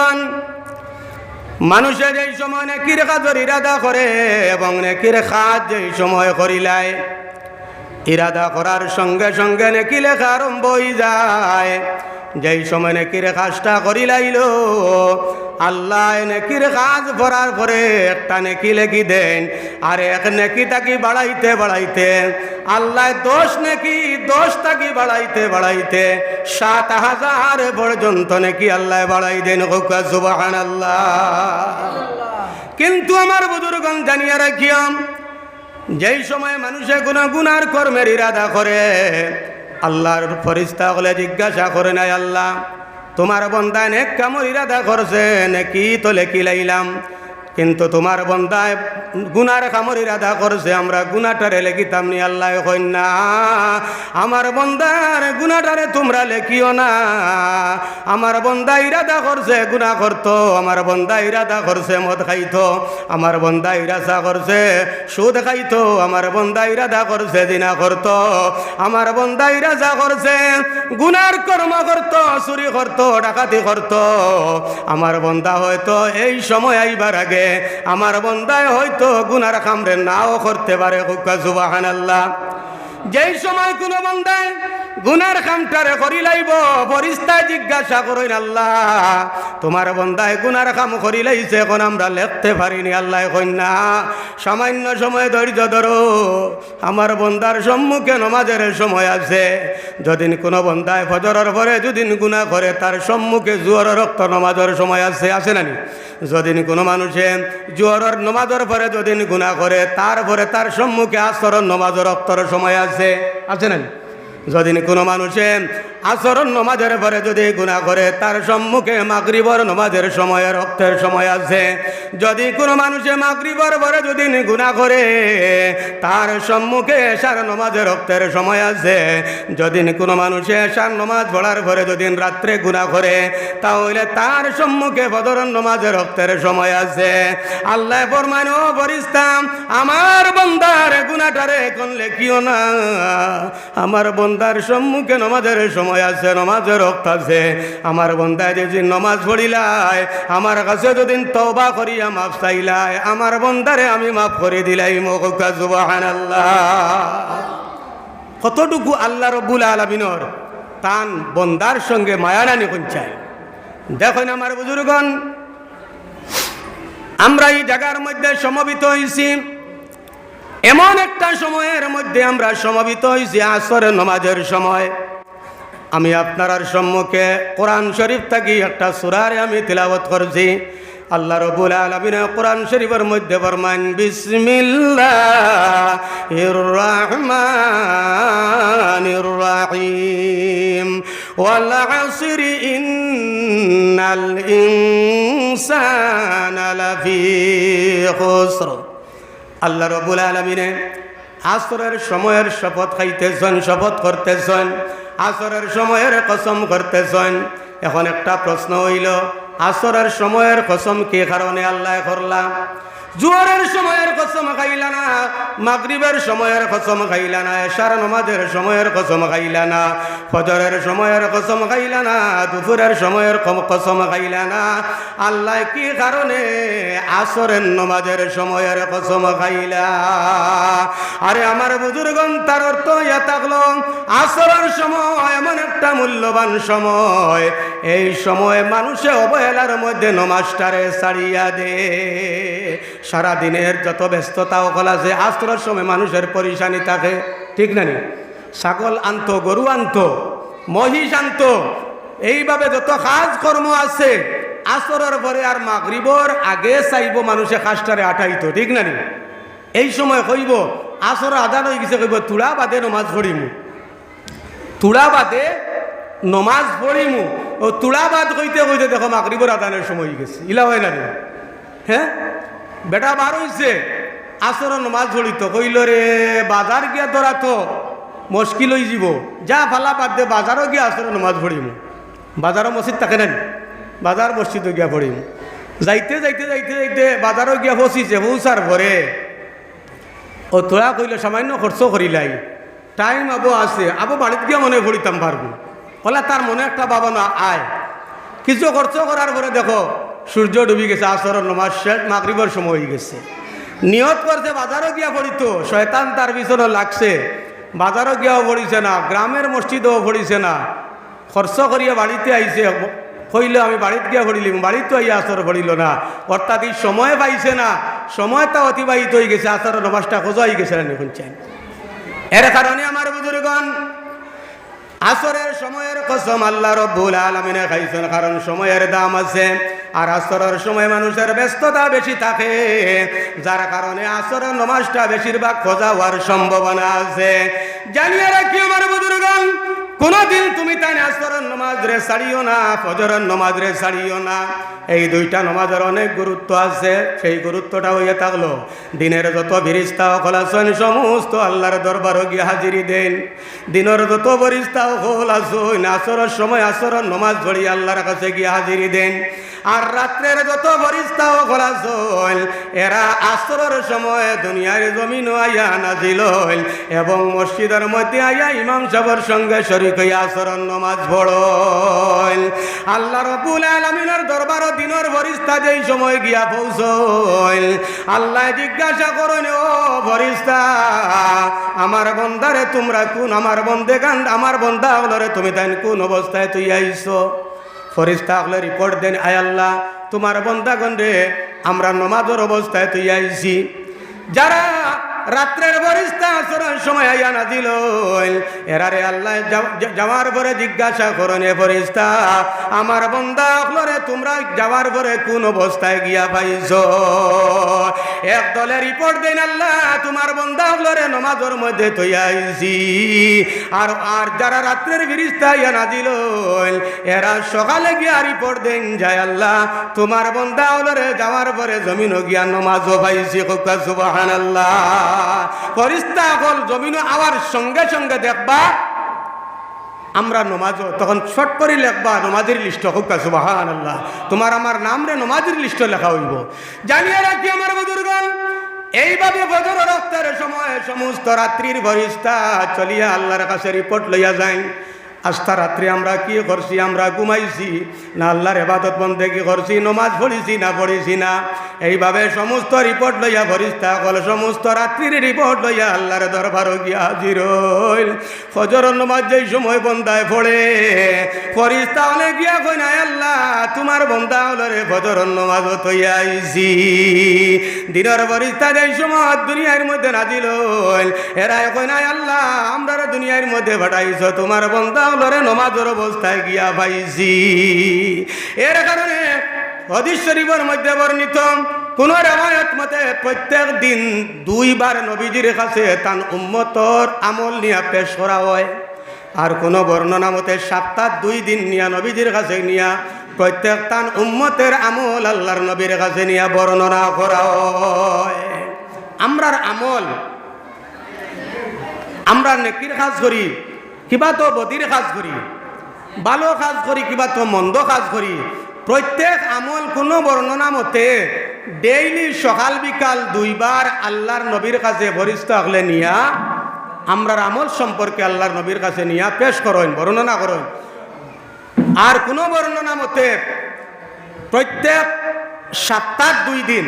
বুজুর্গন মানুষের এই সময় নেকির কাজের ইরাদা করে এবং নেকির কাজ যে সময় করিলায়। ইরাদা করার সঙ্গে সঙ্গে নেকি লেখা আরম্ভ হয়ে যায়। যেই সময় নেকির কাজটা করিলাইল, আল্লাহ নেকির কাজ করার পরে একটা নেকি লেখি দেন, আর এক নেকি তাকি বাড়াইতে বাড়াইতে, আল্লাহ দোষ নেকি দোষ তাকি বাড়াইতে বাড়াইতে, সাত হাজার পর্যন্ত নেকি আল্লাহ বাড়াই দেন। সুবাহান আল্লাহ কিন্তু আমার বুজুর্গন জানিয়া রাখিয়াম, যেই সময় মানুষে কোনো গুনার কর্মের ইরাদা করে আল্লাহর ফরিস্তা হলে জিজ্ঞাসা করে নাই আল্লাহ, তোমার বন্দায় নেক কামর ইরাদা করছে, নাকি তো লেখি লাইলাম। কিন্তু তোমার বন্দায় গুনার কামর ইরাদা করছে, আমরা গুনাটারে লেখিতাম নি, আল্লাহ না আমার বন্দার গুনাটারে তোমরা লেখিও না। আমার বন্দা ইরাদা করছে গুনা করতো, আমার বন্দা ইরাদা করছে, মদ খাইতো, আমার বন্দা ইরাদা করছে, সুদ খাইতো, আমার বন্দা ইরাদা করছে দিনা করতো, আমার বন্দা ইরাদা করছে, গুনার কর্ম করতো, চুরি করতো, ডাকাতি করতো। আমার বন্দা হয়তো এই সময় আইবার আগে আমার বন্দায় হয়তো গুনার খামরে নাও করতে পারে আল্লাহ যেই সময় কোনো বন্দায় গুনার কামটারে করি লাইব, ফরিস্তায় জিজ্ঞাসা করেন, আল্লাহ, তোমার বন্দায় গুনার কাম করি লাইছে, এখন আমরা লেখতে পারিনি, আল্লাহ কন্যা। সামান্য সময় ধৈর্য ধরো, আমার বন্দার সম্মুখে নমাজের সময় আছে। যদিন কোনো বন্দায় ফজরের পরে যদিন গুণা করে, তার সম্মুখে জুয়ার রক্ত নমাজের সময় আছে আছে নানি যদিন কোনো মানুষে জুয়ারের নমাজের পরে যদিন গুণা করে, তারপরে তার সম্মুখে আচরণ নমাজের রক্তর সময় আছে আছে নানি যদিন কোনো মানুষে আচরণ নমাজের পরে যদি গুণা করে, তার সম্মুখে মাগরিবর নমাজের সময়, রক্তের সময় আছে যদি কোনো মানুষে মাগরিবর পরে যদি গুণা করে, তার সম্মুখে এশার নমাজের রক্তের সময় আছে যদি কোনো মানুষে এশার নমাজ পড়ার পরে যদি রাত্রে গুণা করে, তাহলে তার সম্মুখে বদরন নমাজের রক্তের সময় আছে আল্লাহ ফরমান ও বরিস্তাম আমার বন্দার গুণাটারে এখন লেখিও না। আমার বন্দার সম্মুখে নমাজের সময় আছে নমাজের রক্ত আছে। আমার বন্দায় যদি নমাজ পড়িলাই, আমার কাছে যদি তবা করিয়া মাফ চাইলাই, আমার বন্দারে আমি মাফ করে দিলাই মকা জুবাহান কতটুকু আল্লাহ রব্বুল আলমিনর তান বন্দার সঙ্গে মায়ারানি কঞ্চায়। দেখুন আমার বুজুর্গন আমরা এই জায়গার মধ্যে সমবেত হয়েছি এমন একটা সময়ের মধ্যে আমরা সমবেত হয়েছি আসরের নমাজের সময়। আমি আপনার সম্মুখে কোরআন শরীফ থাকি, একটা সুরারে আমি তিলাবত করছি। আল্লাহ রবুল আলমিন কোরআন শরীফের মধ্যে বরমান বিসমিল্লাহ রহমান রাহিম। ওয়াল আসরি ইন্নাল ইনসানা লাফি খুসর। আল্লাহ রবুল আলমিনে আসরের সময়ের শপথ খাইতেছেন, শপথ করতেছেন, আসরের সময়ের কসম করতেছেন। এখন একটা প্রশ্ন হইল, আসরের সময়ের কসম কি কারণে আল্লাহ করলাম? জোয়ারের সময়ের কসম খাইলা না, মাগরিবের সময়ের কসম খাইলা না, এশার নমাজের সময়ের কসম খাইলা না, ফজরের সময়ের কসম খাইলা না, দুপুরের সময়ের কসম খাইলা না। আল্লাহ কি কারণে আসরের নমাজের সময়ের কসম খাইলা? আরে আমার বুজুর্গন তার অর্থ ইয়া থাকল আসরের সময় এমন একটা মূল্যবান সময়, এই সময় মানুষে অবহেলার মধ্যে নমাজটারে ছাড়িয়া দে। সারা দিনের যত ব্যস্ততা অকল আছে আস্তরের সময় মানুষের পরিশানি থাকে। ঠিক না নি? ছাগল আনত, গরু আনত, মহিষ আনত, এইভাবে যত কাজ কর্ম আছে, আসরের পরে আর মাগরিবর আগে চাইব মানুষে কাজটারে আঠাইতো ঠিক না নি? এই সময় কইব, আসর আদান হয়ে গেছে, কইব তুড়া বাদে নমাজ পড়িমু। তুড়া বাদে নমাজ পড়িমু। ও তুড়া বাদ কইতে কইতে দেখো মাগরিবর আদানের সময় গেছে। ইলা হয় না? হ্যাঁ? বেটা বার হইছে। আসর নমাজ পড়িত কইল রে, বাজার গিয়া তোরা তো, মুশকিল হয়ে যাব যা ফালা বাদ দে, বাজারও গিয়া আসর নমাজ পড়িমু। বাজারও মসজিদ থাকে না নি? বাজার মসজিদ গিয়া পড়িমু। যাইতে যাইতে যাইতে যাইতে বাজারও গিয়া বসিছে পৌঁছার ভরে। ও তোরা কইলে, সামান্য খরচ করিলাই টাইম আবো আছে, আবো বাড়িতে গিয়া মনে পড়িতাম পারব। বলে তার মনে একটা ভাবনা আয়। কিছু খরচ করার পরে দেখো সূর্য ডুবি গেছে, আসরের নমাজ শেষ, মাগরিবর সময় হয়ে গেছে। নিয়ত করছে, বাজারও গিয়া পড়িত, শয়তান তার পিছনে লাগছে। বাজারও গিয়াও পড়িছে না, গ্রামের মসজিদও পড়িছে না। খরচ করিয়া বাড়িতে আইছে কইলে আমি বাড়িতে গিয়া পড়িলিম, বাড়িতে আইয়া আসর পড়িল না। অর্থাৎ এই সময় পাইছে না সময়টা অতিবাহিত হয়ে গেছে আসর নমাজটা খোঁজা হয়ে গেছে না দেখুন চাই এর কারণে আমার বুজুর্গণ আসরের সময়ের কসম আল্লাহ রব্বুল আলমিনে খাইছেন, কারণ সময়ের দাম আছে আর আসরের সময় মানুষের ব্যস্ততা বেশি থাকে, যার কারণে আসরের নমাজটা বেশিরভাগ খোঁজা হওয়ার সম্ভাবনা আছে। জানিয়ে রাখি আমার বুজুর্গন, কোনদিন তুমি তাই আসরের নমাজ রে ছাড়িও না, ফজরের নমাজ রে ছাড়িও না। এই দুইটা নমাজের অনেক গুরুত্ব আছে, সেই গুরুত্বটা হইয়া থাকল। দিনের যত ফিরিস্তা অকল আছেন সমস্ত আল্লাহর দরবার গিয়ে হাজিরি দেন। দিনের যত ফরিস্তা অকল আসুন আসরের সময় আসরের নমাজ ধরি আল্লাহর কাছে গিয়ে হাজিরি দেন। আর রাত্রের যত ফরিস্তা অকল আসুন এরা আসরের সময় দুনিয়ার জমিন আইয়া নাজিল এবং মসজিদের মধ্যে আইয়া ইমাম সাহেবের সঙ্গে শরিক হইয়া আসরের নমাজ পড়ল। আল্লাহ রবুল আলমিনের দরবার দিনের ফরিস্তা যেই সময় গিয়া পৌঁছল আল্লাহ জিজ্ঞাসা করেন, ও ফরিস্তা আমার বন্দারে তোমরা কোন, আমার বন্দে গান, আমার বন্দা হলরে তুমি তাই কোন অবস্থায় তুই আইছো? ফরিস্তা হলে রিপোর্ট দেন, আয় আল্লাহ, তোমার বন্দা গন্ডে আমরা নমাজের অবস্থায় তুই আইছি। যারা রাত্রের বরিস্তা আসরের সময় আইয়া না দিল এরারে আল্লাহ যাওয়ার পরে জিজ্ঞাসা করেন এ ফরিস্তা আমার বন্দা আপনারে তোমরা যাওয়ার পরে কোন অবস্থায় গিয়া পাইছ? এক দলে রিপোর্ট দেন আল্লাহ, তোমার বন্দা আপনারে নমাজের মধ্যে তুই আইছি। আর আর যারা রাত্রের ফিরিস্তা আইয়া না দিল এরা সকালে গিয়া রিপোর্ট দেন যায় আল্লাহ, তোমার বন্দা হলরে যাওয়ার পরে জমিন গিয়া নমাজও পাইছি। সুবাহান আল্লাহ ফরিস্তা হল জমিন আওয়ার সঙ্গে সঙ্গে দেখবা, আমরা নমাজও তখন ছট করে লেখবা, নমাজের লিস্ট হোক সুবাহান আল্লাহ তোমার আমার নাম রে নমাজের লিস্ট লেখা হইব। জানিয়ে রাখি আমার বুজুর্গন এইভাবে বজর রক্তের সময় সমস্ত রাত্রির ভরিস্তা চলিয়া আল্লাহর কাছে রিপোর্ট লইয়া যায় আস্থা রাত্রি আমরা কি করছি? আমরা ঘুমাইছি। না আল্লাহর এবাদত বন্ধে কি করছি? নমাজ পড়িছি না পড়িছি না? এইভাবে সমস্ত রিপোর্ট লইয়া ফরিস্তা কল সমস্ত রাত্রির রিপোর্ট লইয়া আল্লাহর দরবার গিয়া হাজির হইল। ফজর নমাজ যেই সময় বন্দায় পড়ে ফরিস্তা হলে গিয়া কই না আল্লাহ, তোমার বন্দা হলরে ফজর নমাজ তৈয়া দিনের ফরিস্তা যেই সময় দুনিয়ার মধ্যে নাজিল হইল এরা কই না আল্লাহ আমরা দুনিয়ার মধ্যে ভাটাইছ তোমার বন্দা হলরে নমাজের অবস্থায় গিয়া পাইছি এর কারণে হদিস মধ্যে বর্ণিত কোন রেওয়ায়ত মতে প্রত্যেক দিন দুইবার নবীজির কাছে তান উম্মতর আমল নিয়া পেশ করা হয়। আর কোন বর্ণনা মতে সপ্তাহ দুই দিন নিয়া নবীজির কাছে নিয়া প্রত্যেক তান উম্মতের আমল আল্লাহর নবীর কাছে নিয়া বর্ণনা করা হয়। আমরার আমল, আমরা নেকির কাজ করি। কিবা তো বদির কাজ করি ভালো কাজ করি কিবা তো মন্দ কাজ করি প্রত্যেক আমল কোনো বর্ণনা মতে ডেইলি সকাল বিকাল দুইবার আল্লাহর নবীর কাছে বরিষ্ঠ হলে নিয়া আমরার আমল সম্পর্কে আল্লাহর নবীর কাছে নিয়া পেশ করেন বর্ণনা করেন আর কোনো বর্ণনা মতে প্রত্যেক সপ্তাহ দুই দিন,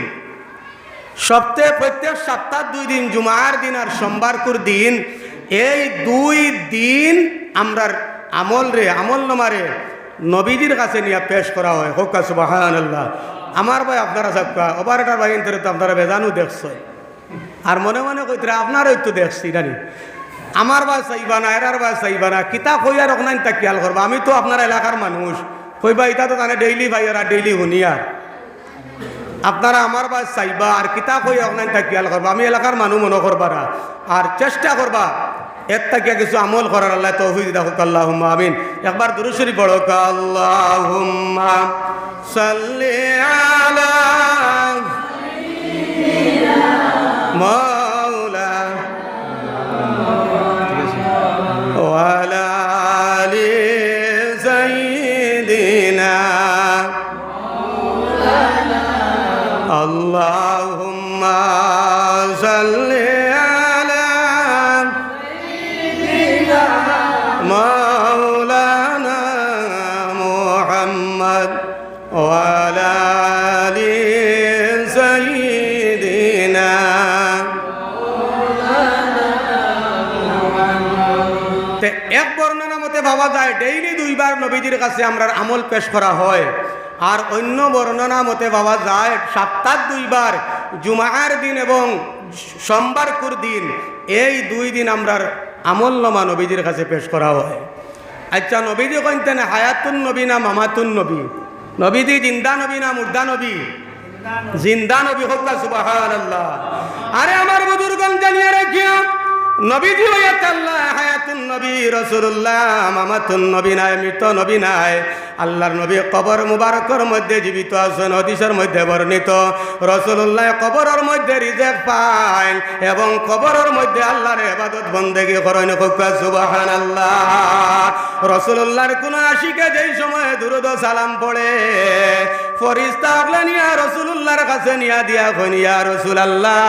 সপ্তাহে প্রত্যেক সপ্তাহ দুই দিন জুমার দিন আর সোমবারকুর দিন এই দুই দিন আমরার আমল রে, আমল নমারে নবীজির কাছে নিয়ে পেশ করা হয়। হোক সুবাহান আল্লাহ আমার ভাই আপনারা সবকা ওবারটার ভাই তো আপনারা বেজানু দেখছ আর মনে মনে কইতে আপনারও একটু দেখছি, জানি। আমার বা চাইবা না, এরার বা চাইবা না কিতা কইয়া রকনাইন তা খেয়াল করবা। আমি তো আপনার এলাকার মানুষ। কইবা ইটা তো তানে ডেইলি ভাই, এরা ডেইলি শুনিয়ার আপনারা আমার বা চাইবা আর কিতা কই অনলাইন খেয়াল করবা আমি এলাকার মানুষ মনে করবারা আর চেষ্টা করবা এর থেকে কিছু আমল করার আল্লাহ তৌফিক দেখো আল্লাহ আমিন। একবার দুরুশরী বড় আল্লাহ সাল্লি আলা তে এক বর্ণনা মতে ভাবা যায় ডেইলি দুইবার নবীজির কাছে আমরা আমল পেশ করা হয়। আর অন্য বর্ণনা মতে ভাবা যায়, সপ্তাহ দুইবার, জুমার দিন এবং সোমবারকুর দিন, এই দুই দিন আমরা আমল নমা নবীজির কাছে পেশ করা হয়। আচ্ছা নবীজি কইতেন হায়াতুন নবী না মামাতুন নবী? নবীজি জিন্দা নবী না মুর্দা নবী? জিন্দা নবী হোক আরে আমার বুজুর্গন জানিয়ে রাখিয়া নবীজি আল্লাহ হায়াতুন নবী রসুল্লাহ মামাতুন নবী নাই, মৃত নবী নাই। আল্লাহর নবী কবর মুবারকর মধ্যে জীবিত আছেন, হদিসের মধ্যে বর্ণিত। রসুল্লাহ কবরের মধ্যে রিজেক পায় এবং কবরের মধ্যে আল্লাহর এবাদত করেন সুবাহান আল্লাহ রসুল্লাহর কোন আশিকে যেই সময় দুরুদ সালাম পড়ে, ফরিস্তা আগলা নিয়া রসুল্লাহর কাছে নিয়া দিয়া খনিয়া রসুল আল্লাহ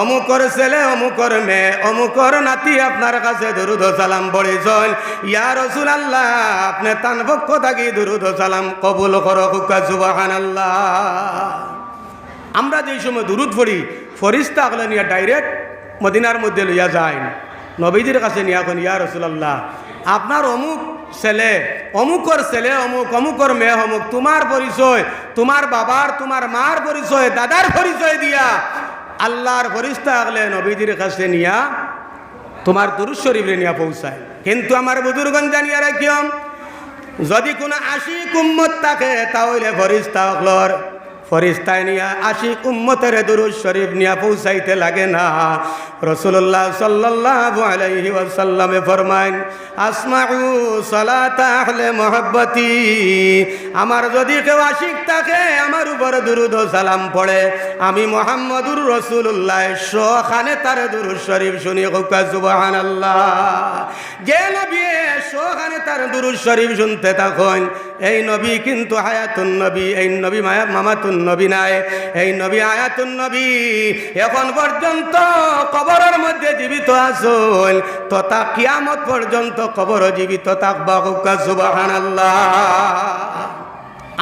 অমুকর ছেলে, অমুকর মেয়ে, অমুকর নাতি আপনার কাছে দুরুদ সালাম পড়েছেন। ইয়া রসুল আল্লাহ আপনি তান পক্ষ থাকি দুরুদ সালাম কবুল করো হুকা সুবাহান আল্লাহ আমরা যেই সময় দুরুদ পড়ি, ফরিস্তা আগলা নিয়া ডাইরেক্ট মদিনার মধ্যে লইয়া যায় নবীজির কাছে নিয়া কোন ইয়া রসুলাল্লাহ, আপনার অমুক ছেলে, অমুকর ছেলে অমুক, অমুকর মেয়ে অমুক, তোমার পরিচয়, তোমার বাবার, তোমার মার পরিচয়, দাদার পরিচয় দিয়া আল্লাহর ফরিস্তা আগলে নবীজির কাছে নিয়া তোমার দুরুজ শরীফে নিয়ে পৌঁছায়। কিন্তু আমার বুজুরগণ জানিয়া রাখিও, যদি কোনো আশি কুম্মত থাকে, তাহলে ফরিস্তা ফরিস্তায় নিয়া আশিক উম্মতের দুরুজ শরীফ নিয়া পৌঁছাইতে লাগে না। রসুল্লাহ সাল্লাল্লাহু ফরমাইন আসমাউ সালাতা মহব্বতি আমার যদি কেউ আশিক থাকে, আমার উপর দুরুদ ও সালাম পড়ে। আমি মোহাম্মদুর রসুল্লাহ শোখানে তার দুরুদ শরীফ শুনি, হুকা সুবহানাল্লাহ। যে নবী শোখানে তার দুরুদ শরীফ শুনতে থাকুন। এই নবী কিন্তু হায়াতুন নবী, এই নবী মায়া মামাতুন নবী নাই। এই নবী আয়াতুন নবী, এখন পর্যন্ত কবরের মধ্যে জীবিত আসুন তথা কিয়ামত পর্যন্ত কবর জীবিত থাকবা হুকা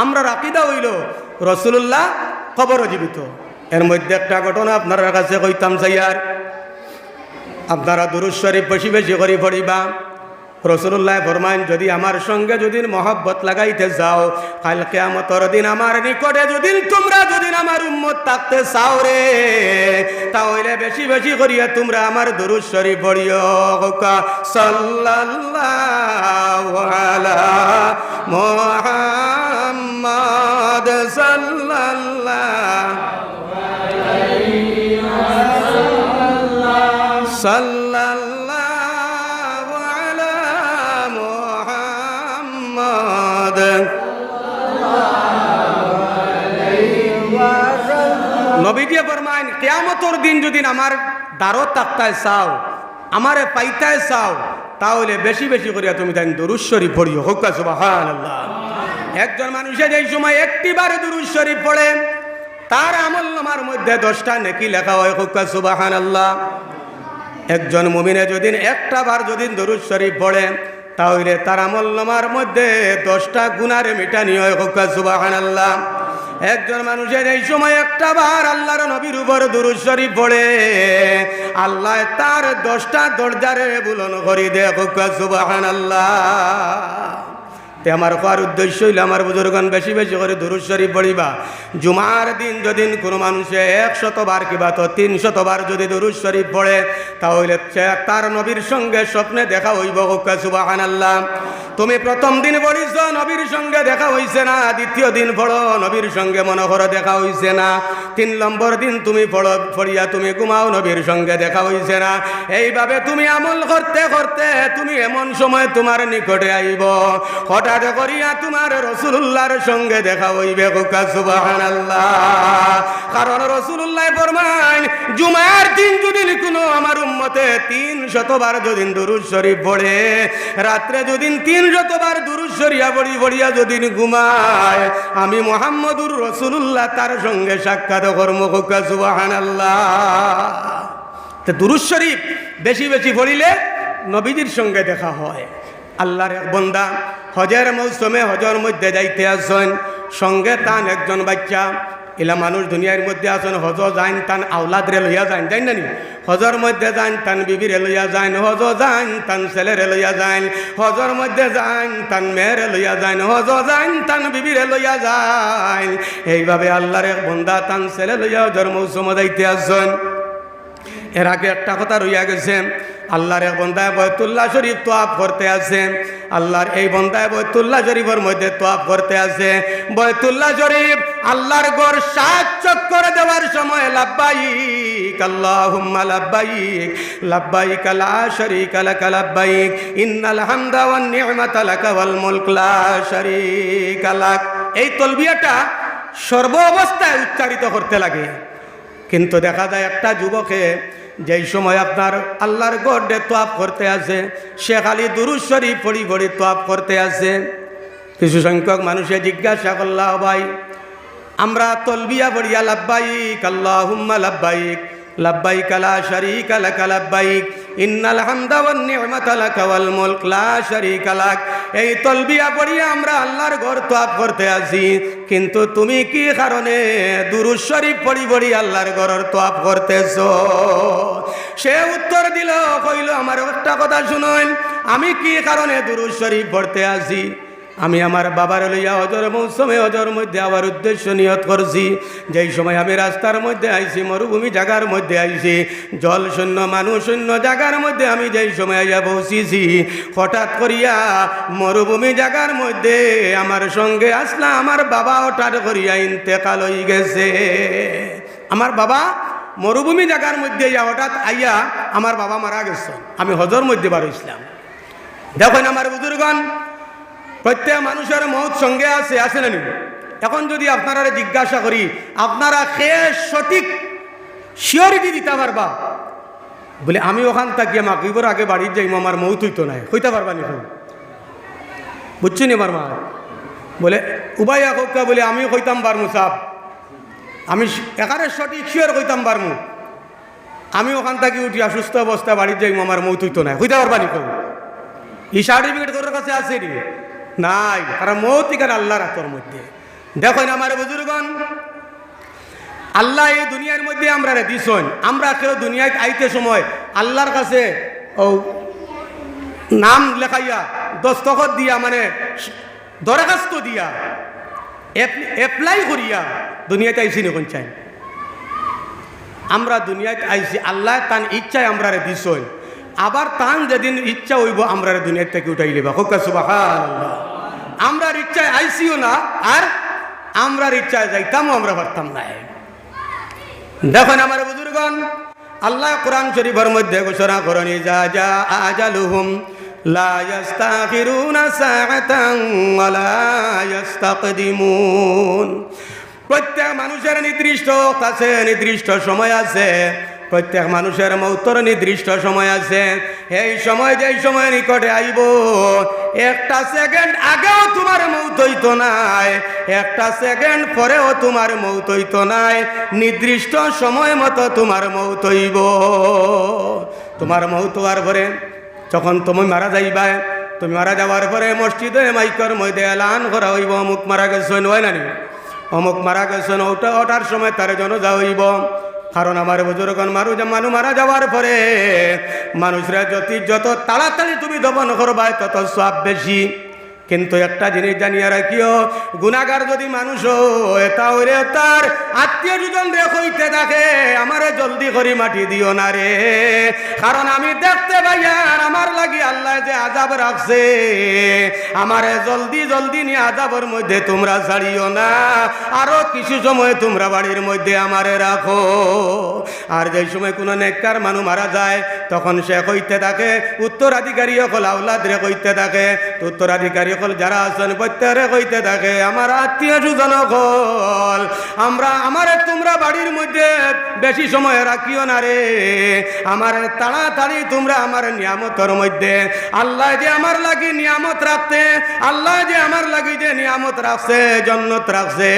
আমরা রাকিদা হইল রসুল্লাহ কবর জীবিত। এর মধ্যে একটা ঘটনা আপনার কাছে কইতাম চাইয়ার আপনারা দুরুজ শরীফ বেশি বেশি করে পড়িবা। রসুল্লাহ ফরমাইন, যদি আমার সঙ্গে যদি মহব্বত লাগাইতে যাও কাল কেয়ামতর দিন আমার নিকটে যদি তোমরা যদি আমার উম্মত থাকতে চাও রে, তাহলে বেশি বেশি করিয়া তোমরা আমার দুরুজ শরীফ পড়িও সাল্লাল্লাহু আলা নবীজি ফরমাইন, কিয়ামতর দিন যদি আমার দ্বারত তাক্তায় চাও, আমারে পাইতায় চাও, তাহলে বেশি বেশি করিয়া তুমি তাই দরুদ শরীফ পড়িও। হোকা সুবহানাল্লাহ। একজন মানুষের এই সময় একটি বারে দুরুদ শরীফ পড়ে, তার আমল নামার মধ্যে দশটা নেকি লেখা হয়। হোকা সুবহানাল্লাহ। একজন মুমিনে যদি একটা বার যদি দরুদ শরীফ পড়ে তাহলে তার আমল্লমার মধ্যে দশটা গুনারে মিটানি হয় সুবহানাল্লাহ। একজন মানুষের এই সময় একটা বার আল্লাহর নবীর উপর দুরুদ শরীফ পড়ে, আল্লাহ তার দশটা দরজারে বুলন করি দে সুবহানাল্লাহ। তে আমার কোয়ার উদ্দেশ্য হইলে আমার বুজুর্গন বেশি বেশি করে দুরুদ শরীফ পড়িবা। জুমার দিন যদি কোনো মানুষে একশতবার কিবা তো তিন শতবার যদি দুরুদ শরীফ পড়ে, তাহলে তার নবীর সঙ্গে স্বপ্নে দেখা হইব। সুবাহান আল্লাহ তুমি প্রথম দিন পড়িছ, নবীর সঙ্গে দেখা হইছে না। দ্বিতীয় দিন পড়ো, নবীর সঙ্গে মনে করো দেখা হইছে না। তিন নম্বর দিন তুমি পড়ো, পড়িয়া তুমি ঘুমাও, নবীর সঙ্গে দেখা হইছে না। এইভাবে তুমি আমল করতে করতে তুমি এমন সময় তোমার নিকটে আইব। হঠাৎ করিয়া তোমার রসুল্লাহর সঙ্গে দেখা হইবে কারণ রসুল্লাহ ফরমান জুমার দিন যদি কোনো আমার উম্মতে তিন শতবার যদি দুরুদ শরীফ পড়ে, রাত্রে যদি তিন শতবার দুরুদ শরিয়া পড়ি, পড়িয়া যদি ঘুমায়, আমি মোহাম্মদুর রসুল্লাহ তার সঙ্গে সাক্ষাৎ কর্ম হুকা সুবাহান তো দুরুদ শরীফ বেশি বেশি পড়িলে নবীজির সঙ্গে দেখা হয়। আল্লাহর এক বন্দা হজের মৌসুমে হজর মধ্যে যাইতে আসেন। সঙ্গে তান একজন বাচ্চা। এলা মানুষ দুনিয়ার মধ্যে আসেন হজ যাইন তান আওলাদরে লইয়া যাইন যাই না হজর মধ্যে যাইন তান বিবিরে লইয়া যাইন হজ যাইন তান ছেলেরে লইয়া যাইন, হজর মধ্যে যাইন তান মেয়েরে লইয়া যাইন হজ যাইন তান বিবিরে লইয়া যাইন। এইভাবে আল্লাহর বন্দা তান ছেলে লইয়া হজর মৌসুমে যাইতে আসেন। এর আগে একটা কথা রইয়া গেছে। আল্লাহর এক বন্দায় বয়তুল্লাহ শরীফ তোয়াপ করতে আছে। আল্লাহর এই বন্দায় বয়তুল্লাহ শরীফের মধ্যে তোয়াপ করতে আছে। বয়তুল্লাহ শরীফ আল্লাহর গড় সাত চক্কর দেওয়ার সময় লাব্বাইক, আল্লাহুম্মা লাব্বাইক লাব্বাইক লা শারীকা লাক, লাব্বাইক, ইন্নাল হামদা ওয়ান নি'মাতা লাক ওয়াল মুলক, লা শারীকা লাক। এই সর্ব অবস্থায় উচ্চারিত করতে লাগে। কিন্তু দেখা যায় একটা যুবকে যেই সময় আপনার আল্লাহর গড্ডে তোয়াপ করতে আসে সে খালি দুরুশ্বরী পড়ি পড়ি তোয়াপ করতে আসে। কিছু সংখ্যক মানুষে জিজ্ঞাসা করল্লাহ ভাই, আমরা তলবিয়া পড়িয়া লাভবাইক আল্লাহ হুম্মা লাভবাইক লাভবাইক আলা শারীকা আলা লাব্বাইক। ইন্নাল হামদা ওয়ান নি'মাতা লাক ওয়াল মুলক, লা শারীকা লাক। এই তলবিয়া পড়িয়ে আমরা আল্লাহর ঘর তোয়াব করতে আছি কিন্তু তুমি কি কারণে দুরুদ শরীফ পড়ি পড়ি আল্লাহর ঘরের তোয়াব করতেছো? সে উত্তর দিল, কইল, আমার একটা কথা শুনুন, আমি কি কারণে দুরুদ শরীফ পড়তে আছি আমি আমার বাবার লইয়া অজর মৌসুমে অজর মধ্যে আবার উদ্দেশ্য নিয়ত করছি। যেই সময় আমি রাস্তার মধ্যে আইছি, মরুভূমি জাগার মধ্যে আইছি, জল শূন্য, মানুষ শূন্য জায়গার মধ্যে আমি যেই সময় আইয়া পৌঁছিছি হঠাৎ করিয়া মরুভূমি জাগার মধ্যে আমার সঙ্গে আসলা, আমার বাবা হঠাৎ করিয়া ইন্তেকাল হয়ে গেছে। আমার বাবা মরুভূমি জাগার মধ্যে ইয়া হঠাৎ আইয়া আমার বাবা মারা গেছে। আমি হজর মধ্যে বার হইছিলাম। দেখেন আমার বুজুর্গন প্রত্যেক মানুষের মত সঙ্গে আছে আছে না? এখন যদি আপনারা জিজ্ঞাসা করি, আপনারা খেয়ে সঠিক শিওরিটি দিতে পারবা? বলে, আমি ওখান থাকিয়ে মাকিবর আগে বাড়ির যাইম, আমার মৌত হইতো নাই হইতে পারবা নি এবার মা? বলে উবাই আকা বলে, আমি কইতাম পারমু সাপ আমি এখানে সঠিক শিওর কইতাম পারমু। আমি ওখান থেকে উঠি অসুস্থ অবস্থায় বাড়ির যাইম, আমার মৌত হইতো নাই হইতে পারবা নি এই সার্টিফিকেট তোর কাছে আছে নাই। কারণ মৌত এখানে আল্লাহর হাতর মধ্যে। দেখেন আমার বুজুর্গন আল্লাহ এই দুনিয়ার মধ্যে আমরা দিছন আমরা কেউ দুনিয়ায় আইতে সময় আল্লাহর কাছে, ও, নাম লেখাইয়া, দস্তখত দিয়া মানে দরখাস্ত দিয়া এপ্লাই করিয়া দুনিয়াতে আইসি নি কোন চাই? আমরা দুনিয়াতে আইসি আল্লাহ তান ইচ্ছায় আমরা রে দিছন আবার তান যেদিন ইচ্ছা হইব আমরা দুনিয়ার থেকে উঠাই লেবা। হোক সুবাহ আমরার ইচ্ছায় আইসিও না, আর আমরার ইচ্ছায় যাইতামও আমরা পারতাম না। দেখেন আমার বুজুর্গন আল্লাহ কোরআন শরীফের মধ্যে ঘোষণা করেন যা যা আজালুহুম লা ইয়াস্তাখিরুনা সাআতান ওয়া লা ইয়াস্তাকদিমুন। প্রত্যেক মানুষের নির্দিষ্ট কাছে নির্দিষ্ট সময় আছে। প্রত্যেক মানুষের মৌতর নির্দিষ্ট সময় আছে। এই সময় যেই সময় নিকটে আইব, একটা সেকেন্ড আগেও তোমার মৌত হইতো নাই। একটা সেকেন্ড পরেও তোমার মৌত হইতো নাই। নির্দিষ্ট সময় মতো তোমার মৌত হইব। তোমার মৌত হওয়ার পরে যখন তুমি মারা যাইবা, তুমি মারা যাওয়ার পরে মসজিদে মাইকর মধ্যে এলান করা হইব, অমুক মারা গেছেন, হয় না অমুক মারা গেছেন, ওটা ওটার সময় তার জন্য যা হইব। কারণ আমার বুজুরগণ মারু মানু মারা যাওয়ার পরে মানুষরা যত যত তাড়াতাড়ি তুমি দমন করবায় তত সব বেশি। কিন্তু একটা জিনিস জানিয়ে রাখিও গুণাগার যদি মানুষ তার আত্মীয় স্বজন রে হইতে থাকে আমারে জলদি করে মাটি দিও না রে। কারণ আমি দেখতে পাই আর আমার লাগি আল্লাহ যে আজাব রাখছে। আমারে জলদি জলদি নিয়ে আজাবের মধ্যে তোমরা ছাড়িও না। আরও কিছু সময় তোমরা বাড়ির মধ্যে আমারে রাখো। আর যে সময় কোনো নেককার মানুষ মারা যায় তখন সে কইতে থাকে, উত্তরাধিকারী হল আউলাদ রে কইতে থাকে, উত্তরাধিকারী হল যারা আছেন প্রত্যেকে কইতে থাকে, আমার আত্মীয় স্বজন হল আমরা, আমারে তোমরা বাড়ির মধ্যে বেশি সময় রাখিও না রে, আমার তাড়াতাড়ি তোমরা আমার নিয়ামতর মধ্যে, আল্লাহ যে আমার লাগি নিয়ামত রাখতে আল্লাহ যে আমার লাগি যে নিয়ামত রাখছে, জন্নত রাখছে,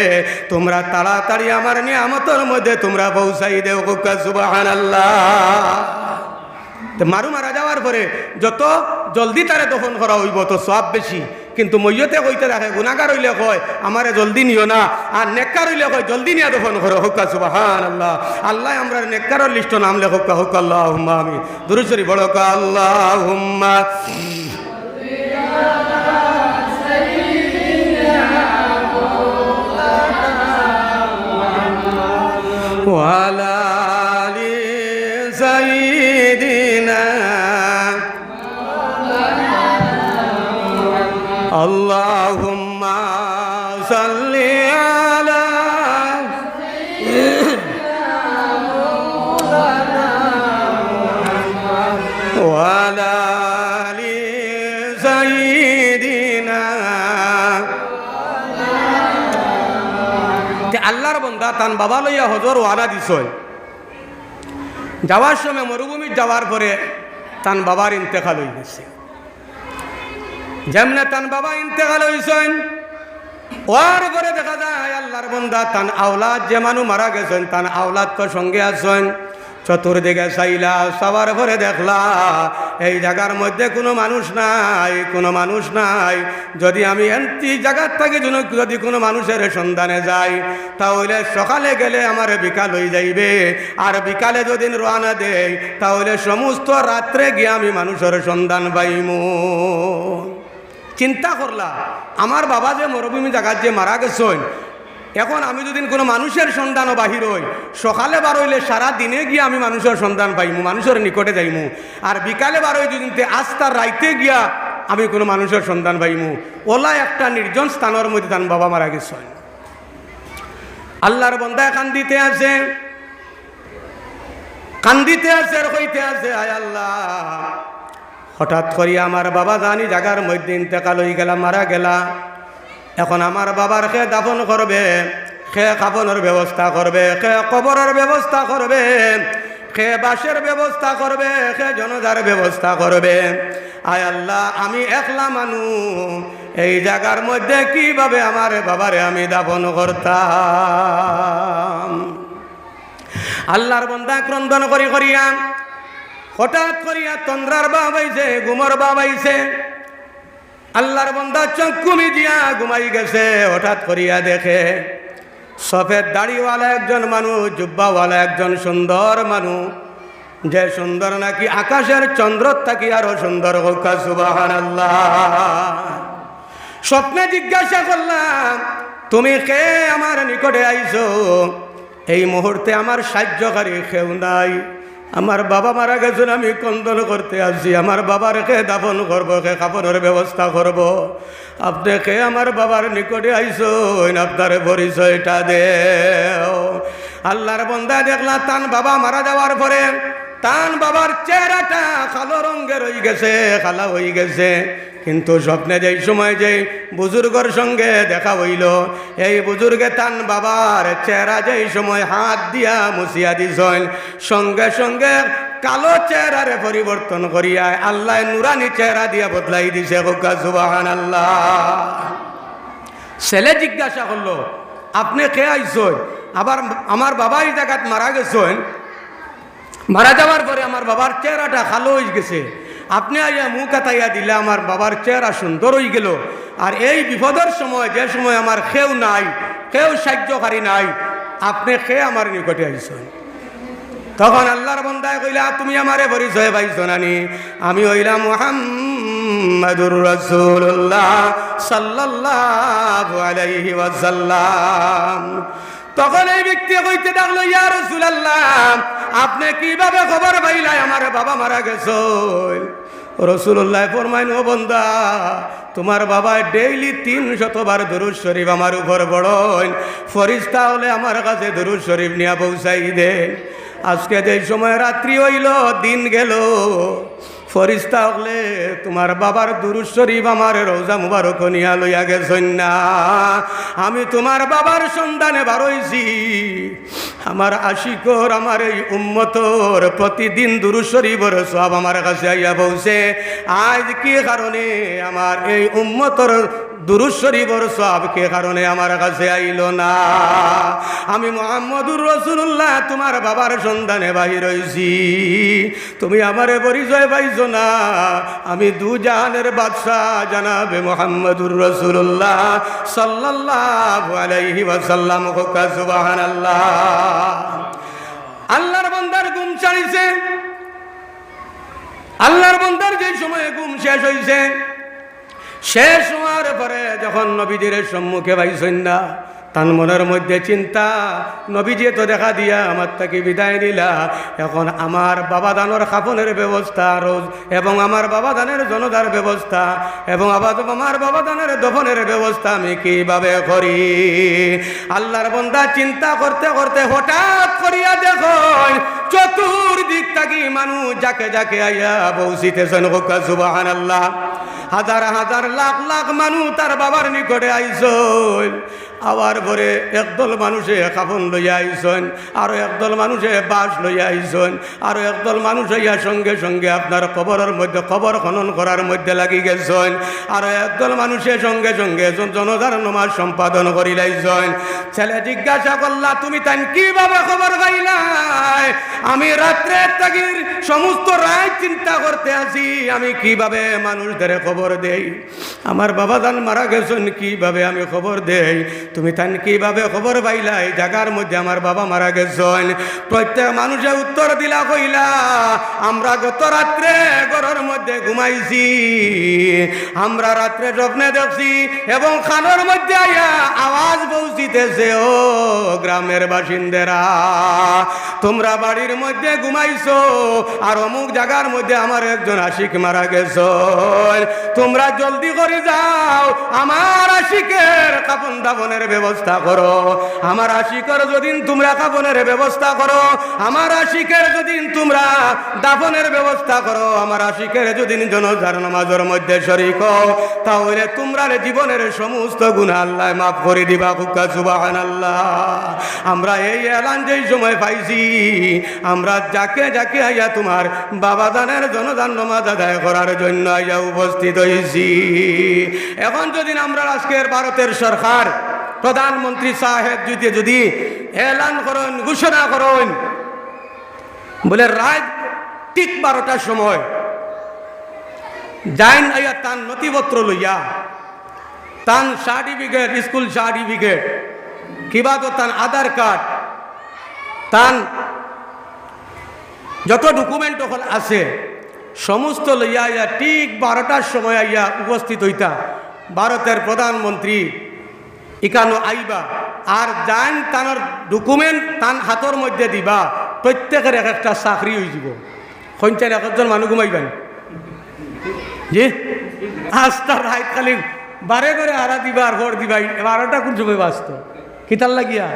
তোমরা তাড়াতাড়ি আমার নিয়ামতর মধ্যে তোমরা পৌঁছাই দেও কুকা সুবাহান আল্লাহ তো মারু মারা যাওয়ার পরে যত জলদি তারে দফন করা হইব, তো সব বেশি। কিন্তু মইয়তে কইতে রাখে গুণাগার হইলে কয়, আমারে জলদি নিও না। আর নেককার হইলে কয়, জলদি নিয়া দফন করো। হোক্কা সুবাহ আল্লাহ আল্লাহ আমরা নেককারর লিস্ট নাম লেখকা হোক্কা আল্লাহ হুম্মা আমি দুরুচরি বড় কা আল্লাহ হুম্মা ওয়ালা বন্দা তান বাবা লইয়া হজর ওয়ানা দিস যাওয়ার সময় মরুভূমির যাওয়ার পরে তান বাবার ইন্তেকাল হয়ে গেছে। যেমনে তান বাবা ইন্তেকাল হয়েছেন ওয়ার পরে দেখা যায় আল্লাহর বন্দা তান আওলাদ যে মানুষ মারা গেছেন, তান আওলাদ তো সঙ্গে আছেন। চতুর্দিকে চাইলা সবার ঘরে দেখলা, এই জায়গার মধ্যে কোনো মানুষ নাই, কোনো মানুষ নাই। যদি আমি এমতি জায়গার থেকে যদি কোনো মানুষের সন্ধানে যাই, তাহলে সকালে গেলে আমার বিকাল হয়ে যাইবে। আর বিকালে যদি রওনা দেই, তাহলে সমস্ত রাত্রে গিয়ে আমি মানুষের সন্ধান পাইমু। চিন্তা করলা, আমার বাবা যে মরুভূমি জায়গার যে মারা গেছেন এখন আমি যদি কোনো মানুষের সন্ধানও বাহির হই, সকালে বার হইলে সারা দিনে গিয়ে আমি মানুষের সন্ধান পাইমু, মানুষের নিকটে যাইমু। আর বিকালে বার হই যদি আস্তার রাইতে গিয়া আমি কোনো মানুষের সন্ধান পাইমু, ওলা একটা নির্জন স্থানের মধ্যে তান বাবা মারা গেছেন আল্লাহর বন্দায় কান্দিতে আছে কান্দিতে আছে কইতে আছে, আয় আল্লাহ, হঠাৎ করি আমার বাবা জানি জাগার মধ্যে ইন্তেকাল হয়ে গেলা, মারা গেলা। এখন আমার বাবার খে দাফন করবে, খে খাপনের ব্যবস্থা করবে, খে কবরের ব্যবস্থা করবে, খে বাসের ব্যবস্থা করবে, খে জনজার ব্যবস্থা করবে। আয় আল্লাহ, আমি একলা মানু এই জায়গার মধ্যে কীভাবে আমার বাবারে আমি দাফন করতাম? আল্লাহর বন্দা ক্রন্দন করি করিয়া, হঠাৎ করিয়া তন্দ্রার বাপ আইছে, গুমর বাপ আইছে। আল্লাহর বন্দা চক্ষু মিজিয়া ঘুমাই গেছে, হঠাৎ করিয়া দেখে সফেদ দাড়িওয়ালা একজন মানুষ, জুব্বাওয়ালা একজন সুন্দর মানুষ। যে সুন্দর নাকি আকাশের চন্দ্র থাকি আরও সুন্দর স্বপ্নে জিজ্ঞাসা করলাম, তুমি কে? আমার নিকটে আইছো। এই মুহূর্তে আমার সাহায্যকারী কেউ নাই। আমার বাবা মারা গেছেন, আমি কন্দন করতে আসছি। আমার বাবার কে দাফন করব, কে কাপড়ের ব্যবস্থা করব। আপনি কে আমার বাবার নিকটে আইসন, আপনার পরিচয়টা দে আল্লাহর বন্দা দেখলা, তান বাবা মারা যাওয়ার পরে, তান বাবার চেহারাটা কালো রঙের হয়ে গেছে খালা হয়ে গেছে। কিন্তু স্বপ্নে যেই সময় যে বুজুর্গর সঙ্গে দেখা হইল, এই বুজুর্গে তান বাবার চেহারা যেই সময় হাত দিয়া মুছিয়া দিছেন, সঙ্গে সঙ্গে কালো চেহারারে পরিবর্তন করিয়া আল্লাহ নুরানি চেহারা দিয়া বদলাই দিছে। আল্লাহ ছেলে জিজ্ঞাসা করল, আপনি কে আইসন আবার আমার বাবা এই জায়গাত মারা গেছেন? মারা যাওয়ার পরে আমার বাবার চেহারাটা খালো হয়ে গেছে আপনি আইয়া মুখ আতাইয়া দিলে আমার বাবার চেহারা সুন্দর হয়ে গেল। আর এই বিপদের সময়, যে সময় আমার খেউ নাই কেউ সাহায্যকারী নাই, আপনি খে আমার নিকটে আইসন? তখন আল্লাহর বন্দায় কইলা, তুমি আমারে পরিচয় পাইছো নানি। আমি হইলাম মুহাম্মাদুর তখন এই ব্যক্তি কইতে ডাকলো ইয়া আপনি কীভাবে খবর পাইলাই? আমার বাবা মারা গেছে। রসুল্লাহ ফরমাইন, ও বন্দা, তোমার বাবা ডেইলি তিন শতবার দরুদ শরীফ আমার উপর বড়ন ফরিস্তা হলে আমার কাছে দরুদ শরীফ নিয়ে পৌঁছাই দে আজকে যে সময় রাত্রি হইল, দিন গেল। ফরিস্তা হলে তোমার বাবার দুরু শরীফ আমার রোজা মুবারক নিয়া লইয়া গেছেন না। আমি তোমার বাবার সন্ধানে বারইছি। আমার আশিকর, আমার এই উম্মতর প্রতিদিন দুরু শরীফর সব আমার কাছে আইয়া বলছে আজ কি কারণে আমার এই উম্মতর দুরুদ শরীফর সব কে কারণে আমার কাছে আইল না। আমি মোহাম্মদুর রসুল্লাহ তোমার বাবার সন্ধানে বাহির হইছি। তুমি আমারে পরিচয় পাইছো না। আমি দু জাহানের বাদশাহ, জানাবে মোহাম্মদুর রসুল্লাহ সাল্লাল্লাহু আলাইহি সুবহানাল্লাহ। আল্লাহর বন্দার গুম ছাড়িছে। আল্লাহর বন্দার যে সময়ে গুম শেষ হইছে শেষ হওয়ার পরে যখন নবীদের সম্মুখে পাইছেন না তার মনের মধ্যে চিন্তা, নবীজি তো দেখা দিয়া আমার তাকে বিদায় দিলা এখন আমার বাবা দানোর খাপনের ব্যবস্থা রোজ, এবং আমার বাবা দানের জনদার ব্যবস্থা, এবং আবার আমার বাবা দানের দফনের ব্যবস্থা আমি কীভাবে করি? আল্লাহর বন্দা চিন্তা করতে করতে হঠাৎ করিয়া দেখো চতুর্দিক থাকি মানুষ যাকে যাকে আইয়া বৌসিতেছেন হোকা সুবাহান আল্লাহ হাজার হাজার লাখ লাখ মানুষ তার বাবার নিকটে আইসন। আবার পরে একদল মানুষে কাফন লইয়া আইসন, আরও একদল মানুষে বাস লইয়া আইসন, আরও একদল মানুষ হইয়া সঙ্গে সঙ্গে আপনার কবরের মধ্যে, কবর খনন করার মধ্যে লাগি গেছেন। আরও একদল মানুষের সঙ্গে সঙ্গে জন- জনতার নমাজ সম্পাদন করিলাইছেন ছেলে জিজ্ঞাসা করলা, তুমি তাই কীভাবে খবর পাইলাই? আমি রাত্রে তাগির সমস্ত রায় চিন্তা করতে আছি, আমি কীভাবে মানুষদের খবর দেই? আমার বাবা দান মারা গেছেন, কীভাবে আমি খবর দেই? তুমি তান কীভাবে খবর পাইলাই জায়গার মধ্যে আমার বাবা মারা গেছেন। প্রত্যেক মানুষে উত্তর দিলা, কইলা, আমরা গত রাত্রে ঘরের মধ্যে ঘুমাইছি, আমরা রাত্রে স্বপ্নে দেখছি এবং খানোর মধ্যে আইয়া আওয়াজ পৌঁছিতেছে, ও গ্রামের বাসিন্দেরা। তোমরা বাড়ির মধ্যে ঘুমাইছো, আর অমুক জায়গার মধ্যে আমার একজন আশিক মারা গেছ। তোমরা জলদি করে যাও, আমার আশিকের কাপন দাপনের ব্যবস্থা করো। আমার আশিকের যদি তোমরা কাপনের ব্যবস্থা করো, আমার আশিকের যদি তোমরা দাফনের ব্যবস্থা করো, আমার আশিকের যদি জনজার নামাজের মধ্যে শরিক তাহলে তোমরা জীবনের সমস্ত গুণ আল্লাহ মাফ করে দিবা, হুকা সুবাহান আল্লাহ আমরা এই এলান যেই সময় পাইছি, আমরা যাকে যাকে আইয়া তোমার বাবা দানের জনদান নমাজ আদায় করার জন্য আইয়া উপস্থিত হয়েছি এখন যদি আমরা আজকের ভারতের সরকার, প্রধানমন্ত্রী সাহেব যদি যদি এলান করেন, ঘোষণা করেন, বলে রাত ঠিক বারোটার সময় যাইন আইয়া তান নথিপত্র লইয়া, তান সার্টিফিকেট স্কুল সার্টিফিকেট কিবা তো তান আধার কার্ড, তান যত ডকুমেন্ট ওখানে আছে, সমস্ত লইয়া আইয়া ঠিক বারোটার সময় আইয়া উপস্থিত হইতা। ভারতের প্রধানমন্ত্রী ইকানো আইবা। আর যান তানোর ডকুমেন্ট তান হাতর মধ্যে দিবা, প্রত্যেকের এক একটা চাকরি হয়ে যাব। সঞ্চার একজন মানুষ ঘুমাইবেন? জি? আস্তা রাত খালি বারে করে আড়া দিবা আর ভোট দিবা বারোটা কোন সময় বাঁচত কিতার লাগিয়া?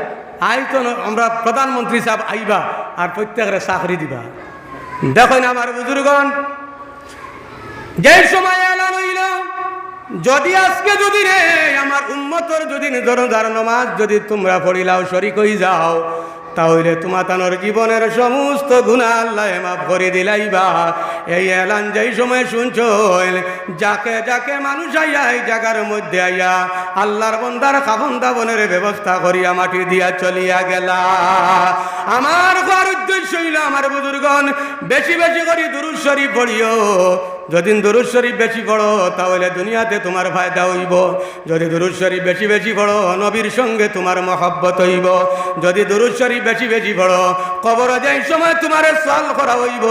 আই তো আমরা প্রধানমন্ত্রী সাহেব আইবা আর প্রত্যেকের চাকরি দিবা। দেখেন আমার বুজুর্গন যে সময় যদি আজকে যদি রে, আমার উন্মতর যদি দরদার নমাজ যদি তোমরা পড়িলাও, শরিক হই যাও, তাহলে তোমার তানোর জীবনের সমস্ত গুণা আল্লাহ মাফ করে দিলাইবা এই এলান যেই সময় শুনছ, যাকে যাকে মানুষ আইয়া এই জায়গার মধ্যে আইয়া আল্লাহর বন্দার খাবন দাবনের ব্যবস্থা করিয়া মাটি দিয়া চলিয়া গেলা। আমার ঘর উদ্দেশ্য হইল আমার বুজুর্গন বেশি বেশি করি দুরুদ শরীফ পড়িও। যদি দুরুদ শরীফ বেশি পড়ো, তাহলে দুনিয়াতে তোমার ফায়দা হইব। যদি দুরুদ শরীফ বেশি বেশি পড়ো, নবীর সঙ্গে তোমার মহব্বত হইব। যদি দুরুদ শরীফ বেশি বেশি পড়ো, কবর যেই সময় তোমার সাল করা হইব,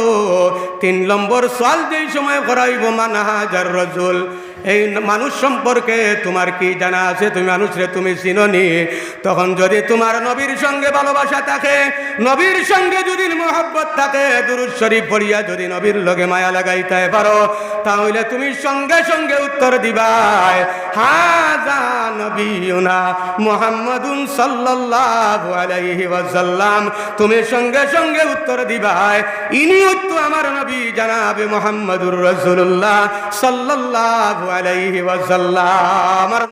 তিন নম্বর সাল যেই সময় করা হইব, মানাহাজার রজুল এই মানুষ সম্পর্কে তোমার কি জানা আছে? তুমি মানুষরে তুমি চিননি তখন যদি তোমার নবীর সঙ্গে ভালোবাসা থাকে, নবীর সঙ্গে যদি মহব্বত থাকে, দুরুদ শরীফ পড়িয়া যদি নবীর লগে মায়া লাগাইতে পারো, তাহলে তুমি সঙ্গে সঙ্গে উত্তর দিবাই। হাজা নবীনা মুহাম্মাদুন সাল্লাল্লাহু আলাইহি ওয়াসাল্লাম। তুমি সঙ্গে সঙ্গে উত্তর দিবাই। ইনি তো আমার নবী জানাবে মুহাম্মাদুর রাসূলুল্লাহ সাল্লাল্লাহু আলাইহি ওয়াসাল্লাম।